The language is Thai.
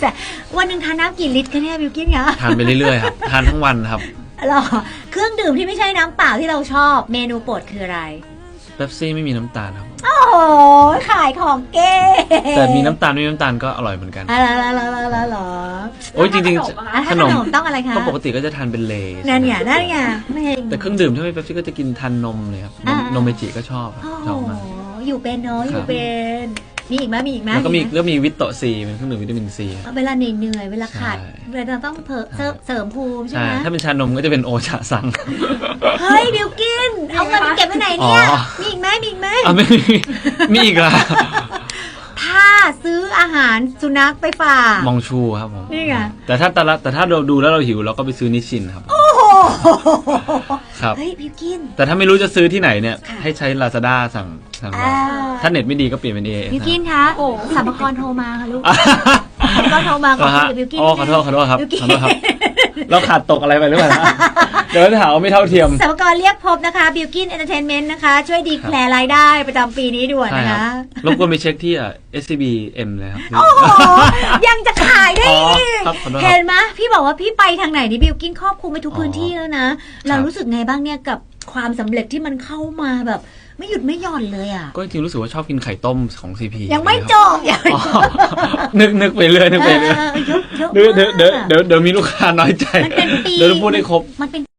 แต่วันหนึ่งทานน้ำกี่ลิตรคะเนี่ยบิวกินคะทานไปเรื่อยๆครับทานทั้งวันครับหรอเครื่องดื่มที่ไม่ใช่น้ำเปล่าที่เราชอบเมนูโปรดคืออะไรเป๊ปซี่ไม่มีน้ำตาลครับโอ้โหขายของเก๋แต่มีน้ำตาลไม่มีน้ำตาลก็อร่อยเหมือนกันอะไรอะไรอะไรอะไรโอ้ยจริงขนมอะอะๆขถ้านขมนมต้องอะไรคะก็ปกติก็จะทานเป็นเลย์นั่นไงนั่นไงไม่แต่เครื่องดื่มถ้าไม่เป๊ปซี่ก็จะกินทานนมเลยครับนมอ่านมเมจิก็ชอบครับโอ้ชอบโหมากอยู่เป็นเนาะอครัยู่บเป็น มีอีกไหมมีอีกไหมแล้วก็มีอีไหแล้วมีวิตโตซีเป็นเครื่องดื่มวิตามินซีเวลาเหนื่อยๆเวลาขาดใช่เวลาต้องเพิ่มเสริมเสริมภูมิใช่ใช่ไหมถ้าเป็นชานมก็จะเป็นโอชาซังเฮ้ยบิวกิน เอาเงินไปเก็บไว้ไหนเนี่ยอ๋อมีอีกไหมมีอีกไหมอะไม่มีมีอีกละถ้าซื้ออาหารสุนัขไปฝากมองชูครับผมนี่ไงแต่ถ้าแต่ละแต่ถ้าเราดูแล้วเราหิวเราก็ไปซื้อนิชชินครับ โอ้โห ครับ เฮ้ยบิวกิน แต่ถ้าไม่รู้จะซื้อที่ไหนเนี่ย ค่ะ ให้ใช้ Lazada สั่งสั่งมาอ่าถ้าเน็ตไม่ดีก็เปลี่ยนเป็น A บิวกินคะโอ้สัมภาระโทรมาค่ะลูกอะสัมภาระโทรมาขอคุยกับบิวกินอ๋อขอโทษขอโทษครับบิวกินขอโทษครับ เราขาดตกอะไรไปหรือเปล่านะ เดี๋ยวจะหาว่าไม่เท่าเทียมสัมภาระเรียกพบนะคะบิวกินเอนเตอร์เทนเมนต์นะคะ ช่วยดีแคลร์รายได้ประจำปีนี้ด่วนใช่นะครัคะบรบกวนไปเช็คที่อะ SCB M เลยครับ โอ้โหยังจะขายได้อ๋ออีกครับขอโทษครับ เห็นไหมพี่บอกว่าพี่ไปทางไหนนี่บิวกินครอบคลุมไปทุกอ๋อพื้นที่แล้วนะ เราครับรู้สึกไงบ้างเนี่ยกับความสำเร็จที่มันเข้ามาแบบ ไม่หยุดไม่หย่อนเลยอะ ก็จริงๆรู้สึกว่าชอบกินไข่ต้มของ CP ยังไม่จบยังไม่อ๋อจบนึกนึกไปเรื่อยนึกไปเรื่อยเออเออเยอะเยอะเดี๋ยวเดี๋ยวเดี๋ยวมาก เดี๋ยวเดี๋ยวมีลูกค้าน้อยใจมันเป็นปี เดี๋ยวเราพูดให้ครบ มันเป็น